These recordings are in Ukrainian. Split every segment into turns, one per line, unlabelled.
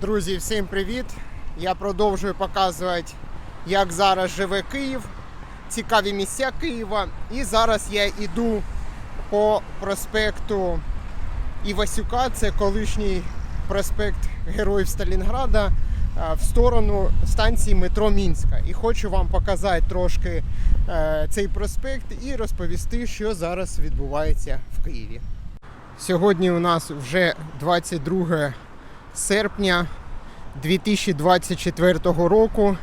Друзі, всім привіт! Я продовжую показувати, як зараз живе Київ, цікаві місця Києва. І зараз я йду по проспекту Івасюка, це колишній проспект Героїв Сталінграда, в сторону станції метро Мінська. І хочу вам показати трошки е, цей проспект і розповісти, що зараз відбувається в Києві. Сьогодні у нас вже 22 серпня 2024 року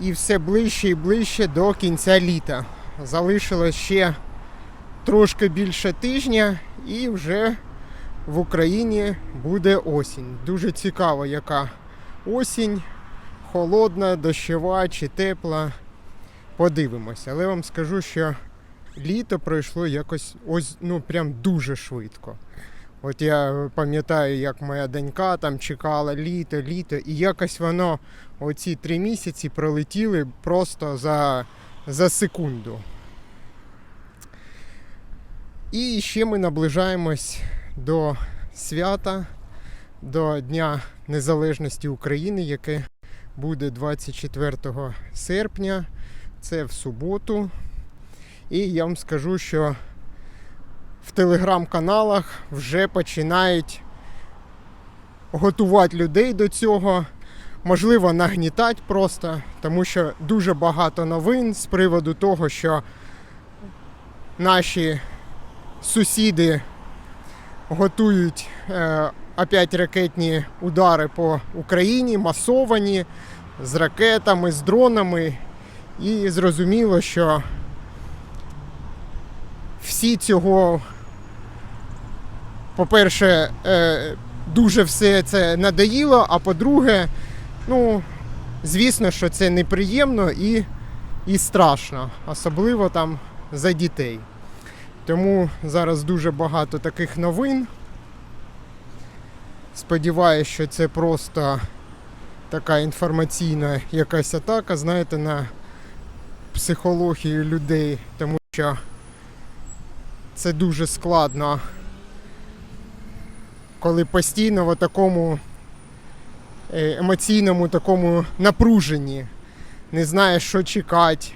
і все ближче і ближче до кінця літа. Залишилось ще трошки більше тижня і вже в Україні буде осінь. Дуже цікаво, яка осінь, холодна, дощова чи тепла. Подивимося. Але вам скажу, що літо пройшло якось ось ну прям дуже швидко. От я пам'ятаю, як моя донька там чекала літо, літо, і якось воно оці три місяці пролетіли просто за, за секунду. І ще ми наближаємось до свята, до Дня Незалежності України, яке буде 24 серпня. Це в суботу. І я вам скажу, що в телеграм-каналах вже починають готувати людей до цього. Можливо, нагнітати просто, тому що дуже багато новин з приводу того, що наші сусіди готують е, опять ракетні удари по Україні, масовані з ракетами, з дронами. І зрозуміло, що всі цього, по-перше, е, дуже все це надоїло, а по-друге, ну, звісно, що це неприємно і, і страшно, особливо там за дітей. Тому зараз дуже багато таких новин. Сподіваюсь, що це просто така інформаційна якась атака, знаєте, на психологію людей, тому що це дуже складно, коли постійно в такому е, емоційному такому напруженні, не знаєш, що чекати.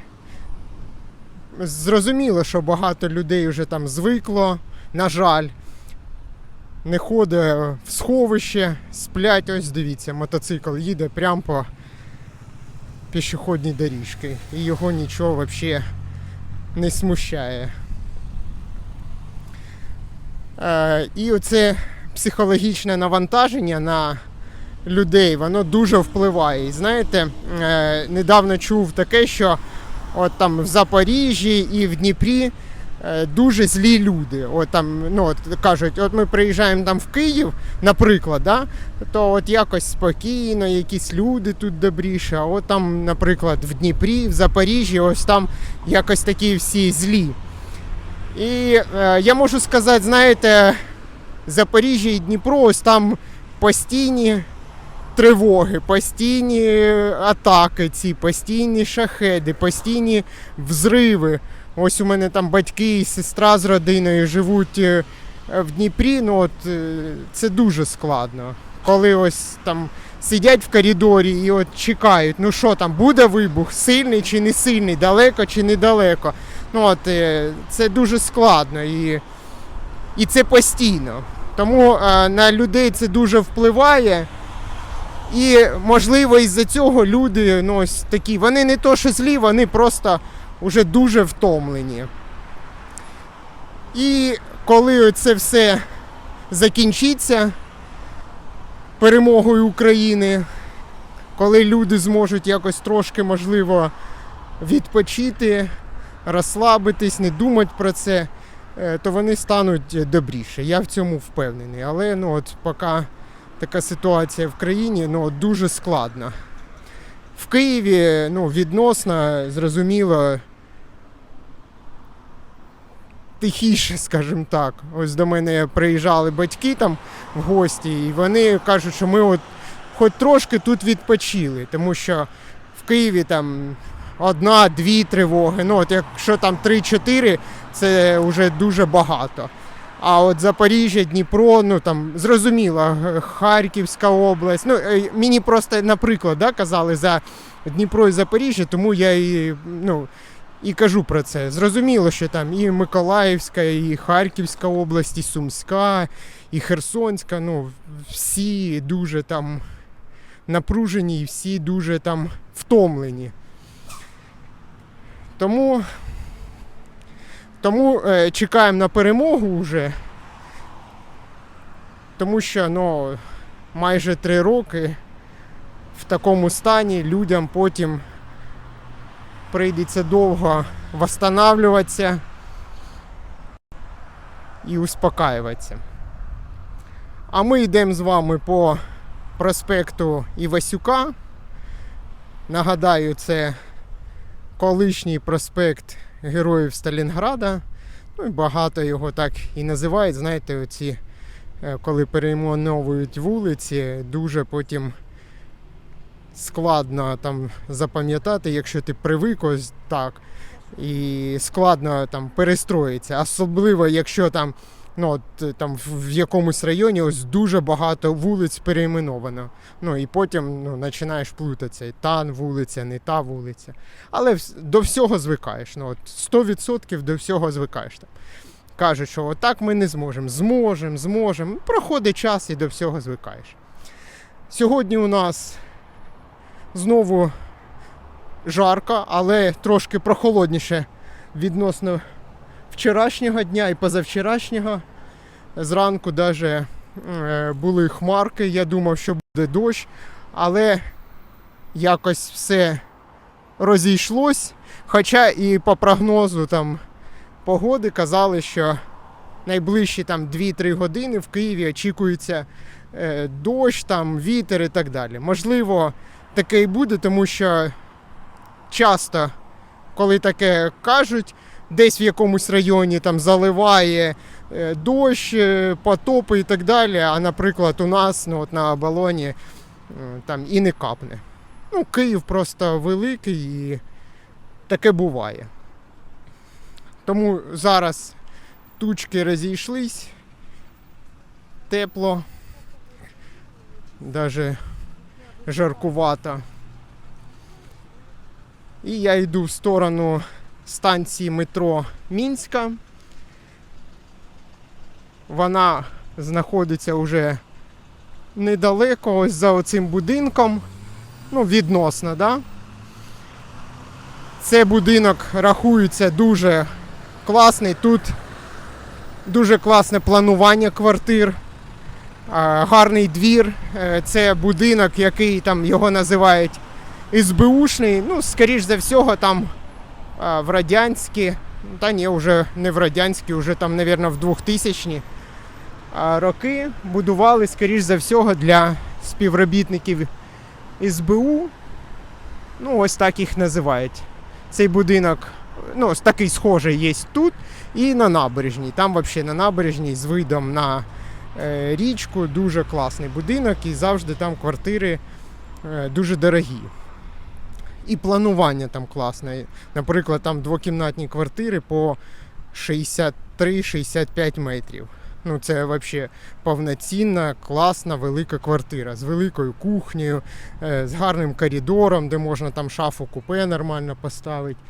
Зрозуміло, що багато людей вже там звикло, на жаль, не ходить в сховище, сплять, ось дивіться, мотоцикл їде прямо по пішохідній доріжці. І його нічого взагалі не смущає. Е, і оце психологічне навантаження на людей, воно дуже впливає. І знаєте, е, недавно чув таке, що от там в Запоріжжі і в Дніпрі е, дуже злі люди. От там, ну, от кажуть, от ми приїжджаємо там в Київ, наприклад, да, то от якось спокійно, якісь люди тут добріші, а от там, наприклад, в Дніпрі, в Запоріжжі, ось там якось такі всі злі. І е, я можу сказати, знаєте, Запоріжжя і Дніпро, ось там постійні тривоги, постійні атаки, ці, постійні шахеди, постійні взриви. Ось у мене там батьки і сестра з родиною живуть е, в Дніпрі. Ну от е, це дуже складно. Коли ось там сидять в коридорі і от чекають, ну що там, буде вибух, сильний чи не сильний, далеко чи недалеко. Ну от е, це дуже складно і, і це постійно. Тому е, на людей це дуже впливає. І можливо із-за цього люди ну, ось такі, вони не то що злі, вони просто вже дуже втомлені. І коли це все закінчиться перемогою України, коли люди зможуть якось трошки, можливо, відпочити, розслабитись, не думати про це, е, то вони стануть добріше. Я в цьому впевнений. Але ну, от поки така ситуація в країні ну, дуже складна. В Києві ну, відносно, зрозуміло, тихіше, скажімо так. Ось до мене приїжджали батьки там в гості, і вони кажуть, що ми от хоч трошки тут відпочили, тому що в Києві там одна-дві тривоги. Ну, от якщо там 3-4, це вже дуже багато. А от Запоріжжя, Дніпро, ну там зрозуміло, Харківська область. Ну, е, мені просто, наприклад, да, казали за Дніпро і Запоріжжя, тому я і, ну, і кажу про це. Зрозуміло, що там і Миколаївська, і Харківська область, і Сумська, і Херсонська, ну, всі дуже там напружені, і всі дуже там втомлені. Тому, тому е, чекаємо на перемогу вже. Тому що ну, майже три роки в такому стані людям потім прийдеться довго восстанавливатися і успокаюватися. А ми йдемо з вами по проспекту Івасюка. Нагадаю, це колишній проспект Героїв Сталінграда. Ну і багато його так і називають. Знаєте, оці, е, коли перейменовують вулиці, дуже потім складно там запам'ятати, якщо ти привик ось так. І складно там перестроїтися. Особливо, якщо там, ну, от, е, там в якомусь районі ось дуже багато вулиць перейменовано. Ну і потім ну, починаєш плутатися. І та вулиця, не та вулиця. Але до всього звикаєш. Ну, от 100% до всього звикаєш. Там. Кажуть, що отак ми не зможемо. Зможемо, зможемо. Проходить час і до всього звикаєш. Сьогодні у нас знову жарко, але трошки прохолодніше відносно вчорашнього дня і позавчорашнього. Зранку навіть були хмарки, я думав, що буде дощ, але якось все розійшлось. Хоча і по прогнозу там погоди казали, що найближчі там 2-3 години в Києві очікується е, дощ, там, вітер і так далі. Можливо, таке і буде, тому що часто, коли таке кажуть, десь в якомусь районі там заливає е, дощ, е, потопи і так далі. А, наприклад, у нас ну, от на оболоні е, там і не капне. Ну, Київ просто великий і таке буває. Тому зараз тучки розійшлись, тепло, навіть жаркувато. І я йду в сторону станції метро Мінська. Вона знаходиться вже недалеко, ось за оцим будинком. Ну, відносно, да? Цей будинок рахується дуже класний. Тут дуже класне планування квартир, гарний двір. Е, Це будинок, який там його називають СБУшний. Ну, скоріш за всього, там в радянські, та ні, вже не в радянські, вже там, мабуть, в 2000-ні роки будували, скоріш за всього, для співробітників СБУ. Ну, ось так їх називають. Цей будинок, ну, такий схожий є тут і на набережній. Там взагалі на набережній з видом на е, річку дуже класний будинок і завжди там квартири е, дуже дорогі. І планування там класне. Наприклад, там двокімнатні квартири по 63-65 метрів. Ну, це взагалі повноцінна, класна, велика квартира з великою кухнею, е, з гарним коридором, де можна там шафу купе нормально поставити.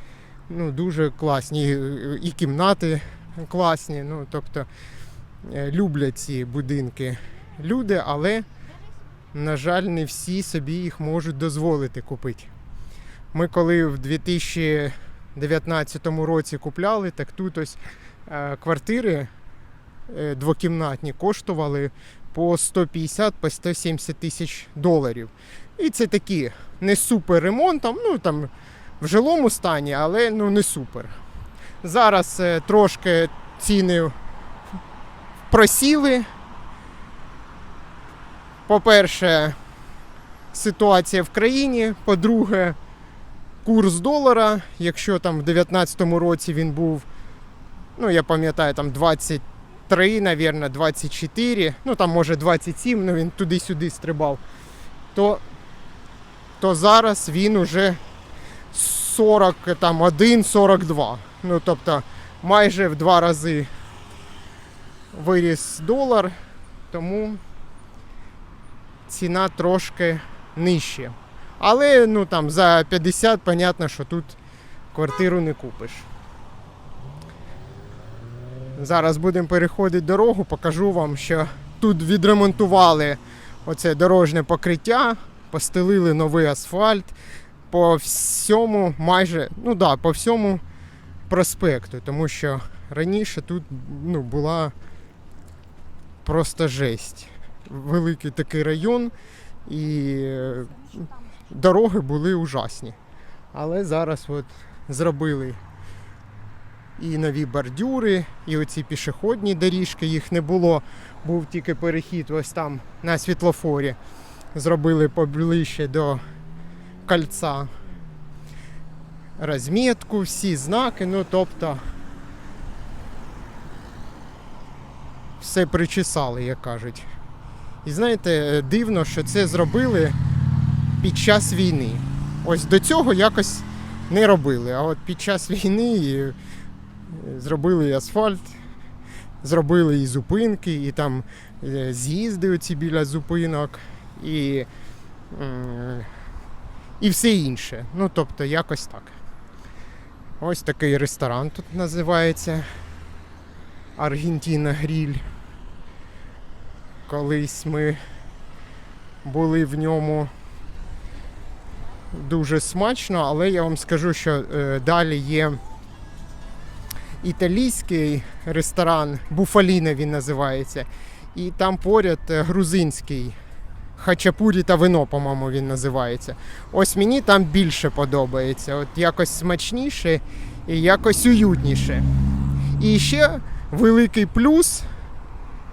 Ну, дуже класні. І, кімнати класні. Ну, тобто е, люблять ці будинки люди, але, на жаль, не всі собі їх можуть дозволити купити. Ми коли в 2019 році купляли, так тут ось е, квартири е, двокімнатні коштували по 150 по 170 тисяч доларів. І це такі не супер ремонтом, ну там в жилому стані, але ну не супер. Зараз е, трошки ціни просіли. По-перше, ситуація в країні. По-друге, курс долара. Якщо там в 2019 році він був, ну я пам'ятаю, там 23, навірно, 24, ну там може 27, ну він туди-сюди стрибав, то, то зараз він уже 41, 42. Ну тобто майже в два рази виріс долар, тому ціна трошки нижче. Але ну там за 50, понятно, що тут квартиру не купиш. Зараз будемо переходити дорогу, покажу вам, що тут відремонтували оце дорожнє покриття, постелили новий асфальт по всьому, майже, ну да, по всьому проспекту, тому що раніше тут ну, була просто жесть. Великий такий район, і дороги були ужасні. Але зараз от зробили і нові бордюри, і оці пішохідні доріжки, їх не було. Був тільки перехід ось там на світлофорі. Зробили поближче до кольця розмітку, всі знаки, ну тобто все причесали, як кажуть. І знаєте, дивно, що це зробили під час війни. Ось до цього якось не робили. А от під час війни е, зробили і асфальт, зробили і зупинки, і там е, з'їзди оці біля зупинок, і, і все інше. Ну, тобто, якось так. Ось такий ресторан тут називається Аргентина Гріль. Колись ми були в ньому дуже смачно, але я вам скажу, що е, далі є італійський ресторан, Буфаліна він називається. І там поряд е, грузинський хачапурі та вино, по-моєму, він називається. Ось мені там більше подобається. От якось смачніше і якось уютніше. І ще великий плюс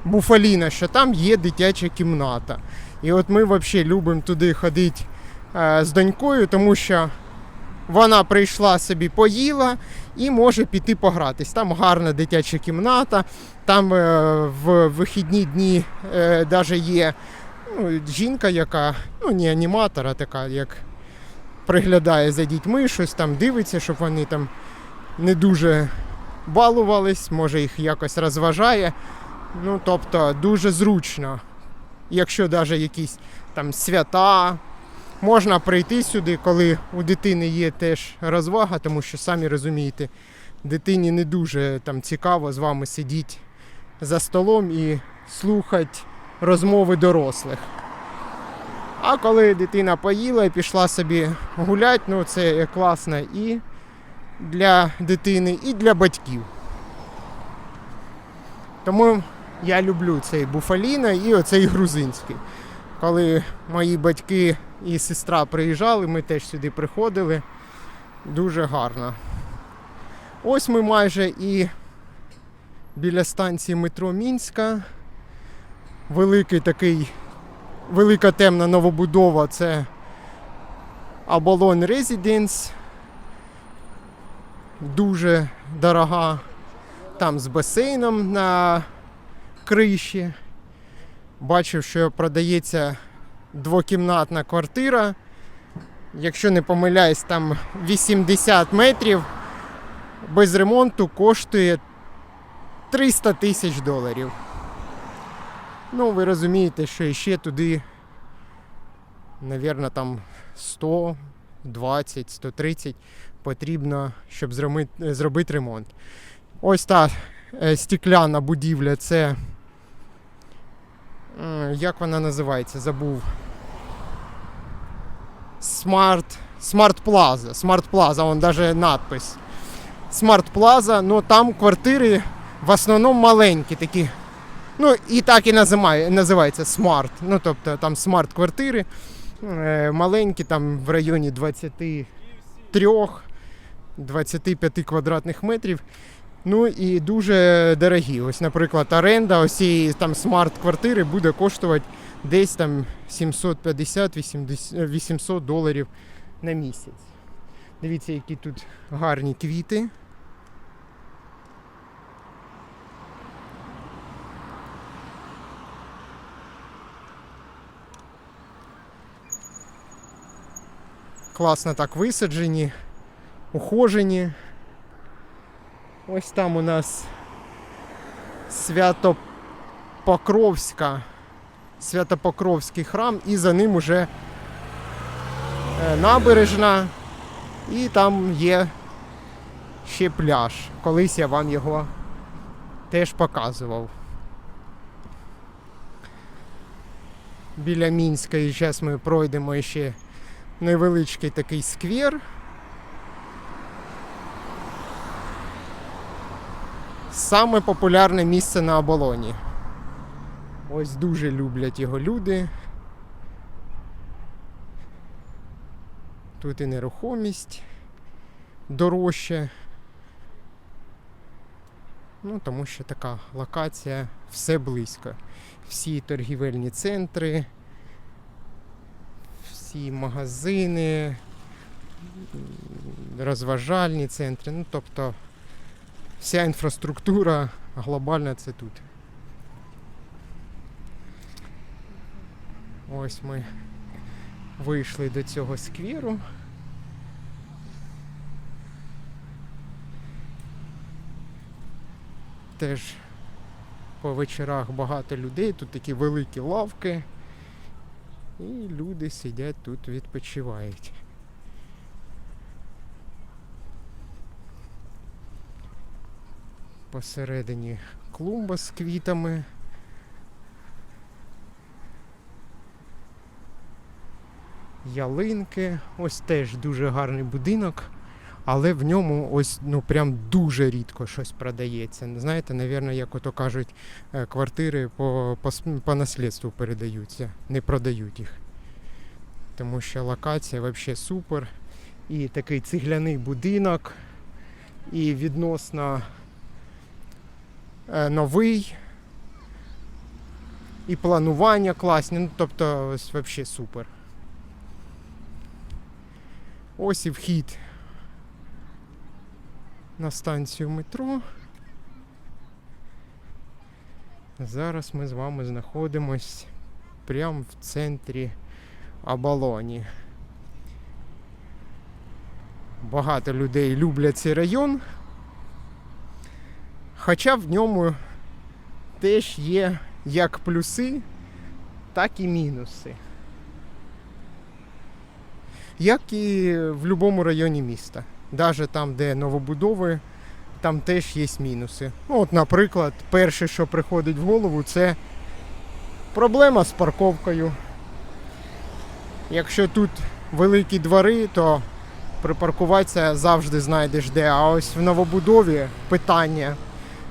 Буфаліна, що там є дитяча кімната. І от ми взагалі любимо туди ходити з донькою, тому що вона прийшла собі, поїла і може піти погратись. Там гарна дитяча кімната, там е, в вихідні дні е, навіть є ну, жінка, яка ну, не аніматор, а така, як приглядає за дітьми, щось там дивиться, щоб вони там не дуже балувались, може їх якось розважає. Ну, тобто дуже зручно. Якщо навіть якісь там свята, можна прийти сюди, коли у дитини є теж розвага, тому що самі розумієте, дитині не дуже там цікаво з вами сидіти за столом і слухати розмови дорослих. А коли дитина поїла і пішла собі гуляти, ну це класно і для дитини, і для батьків. Тому я люблю цей буфаліна і оцей грузинський. Коли мої батьки і сестра приїжджали, ми теж сюди приходили. Дуже гарно. Ось ми майже і біля станції метро Мінська. Великий такий, велика темна новобудова це Аболон Резиденс. Дуже дорога. Там з басейном на криші. Бачив, що продається двокімнатна квартира. Якщо не помиляюсь, там 80 метрів без ремонту коштує 300 тисяч доларів. Ну, ви розумієте, що ще туди, мабуть, там 100, 20, 130 потрібно, щоб зробити ремонт. Ось та е, стекляна будівля, це. Як вона називається? Забув. Смарт. Смарт Плаза. Смарт Плаза, вон даже надпис. Смарт Плаза, ну там квартири в основному маленькі такі. Ну, і так і називає, називається смарт. Ну, тобто там смарт-квартири е, маленькі, там в районі 23-25 квадратних метрів. Ну і дуже дорогі. Ось, наприклад, оренда ось цієї там смарт-квартири буде коштувати десь там 750-800 доларів на місяць. Дивіться, які тут гарні квіти. Класно так висаджені, ухожені. Ось там у нас свято Покровська, Святопокровський храм, і за ним уже е, набережна, і там є ще пляж. Колись я вам його теж показував. Біля Мінська і зараз ми пройдемо ще невеличкий такий сквер. Саме популярне місце на оболоні. Ось дуже люблять його люди. Тут і нерухомість дорожча. Ну, тому що така локація, все близько. Всі торгівельні центри, всі магазини, розважальні центри. Ну, тобто вся інфраструктура глобальна це тут. Ось ми вийшли до цього скверу. Теж по вечорах багато людей, тут такі великі лавки. І люди сидять тут, відпочивають. Посередині клумба з квітами. ялинки. Ось теж дуже гарний будинок, але в ньому ось ну прям дуже рідко щось продається. Знаєте, навірно, як ото кажуть, е, квартири по, по, по наслідству передаються, не продають їх. Тому що локація взагалі супер. І такий цегляний будинок, і відносно новий. І планування класні, ну тобто ось взагалі супер. Ось і вхід на станцію метро. Зараз ми з вами знаходимось прямо в центрі Абалоні. Багато людей люблять цей район. Хоча в ньому теж є як плюси, так і мінуси як і в будь-якому районі міста. Навіть там, де новобудови, там теж є мінуси. Ну, от, наприклад, перше, що приходить в голову, це проблема з парковкою. Якщо тут великі двори, то припаркуватися завжди знайдеш де. А ось в новобудові питання.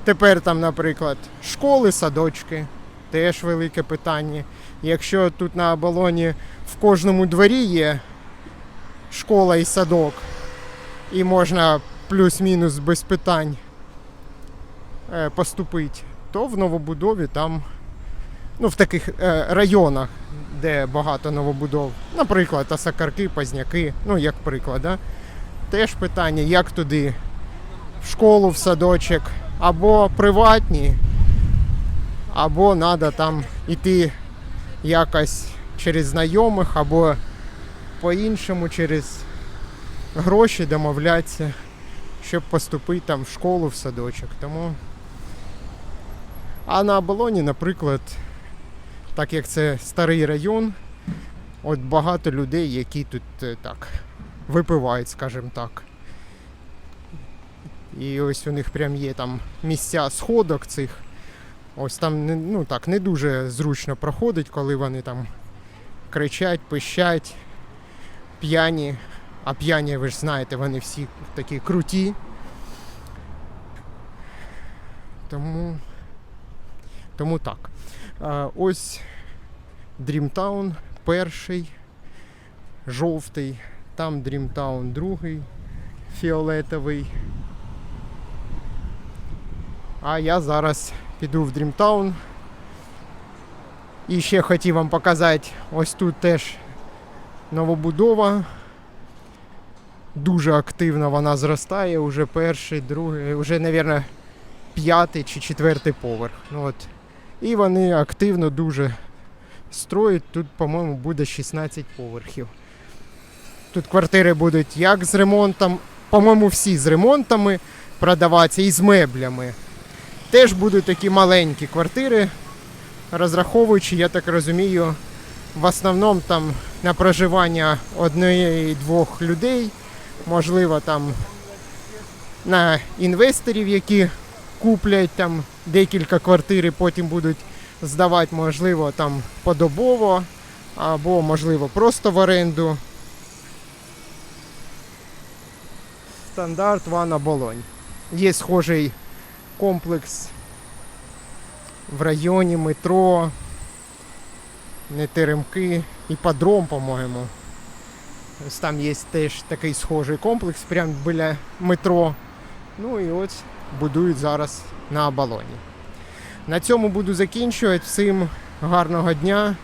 Тепер там, наприклад, школи, садочки. Теж велике питання. Якщо тут на оболоні в кожному дворі є школа і садок, і можна плюс-мінус без питань е, поступити, то в новобудові там, ну в таких е, районах, де багато новобудов, наприклад, Осакарки, Пазняки, ну як приклад, да? теж питання, як туди в школу, в садочок, або приватні, або треба там іти якось через знайомих, або по-іншому через гроші домовлятися, щоб поступити там в школу, в садочок. Тому. А на оболоні, наприклад, так як це старий район, от багато людей, які тут е, так випивають, скажімо так. І ось у них прям є там місця сходок цих. Ось там ну так, не дуже зручно проходить, коли вони там кричать, пищать п'яні. А п'яні, ви ж знаєте, вони всі такі круті. Тому, тому так. Ось Дрімтаун перший, жовтий, там Дрімтаун другий, фіолетовий. А я зараз піду в Дрімтаун. І ще хотів вам показати, ось тут теж новобудова. Дуже активно вона зростає, уже перший, другий, вже, мабуть, п'ятий чи четвертий поверх. Ну, от. І вони активно дуже строять. Тут, по-моєму, буде 16 поверхів. Тут квартири будуть як з ремонтом, по-моєму, всі з ремонтами продаватися і з меблями. Теж будуть такі маленькі квартири розраховуючи, я так розумію, в основному там на проживання однієї-двох людей, можливо, там на інвесторів, які куплять там декілька квартир і потім будуть здавати, можливо, там подобово, або, можливо, просто в оренду. Стандарт Вана Болонь. Є схожий комплекс в районі метро, не теремки, іпподром, по-моєму. Ось там є теж такий схожий комплекс, прямо біля метро. Ну і ось будують зараз на оболоні. На цьому буду закінчувати. Всім гарного дня.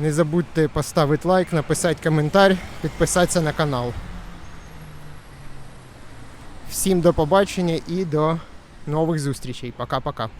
Не забудьте поставити лайк, написати коментар, підписатися на канал. Всім до побачення і до нових зустрічей. Пока-пока.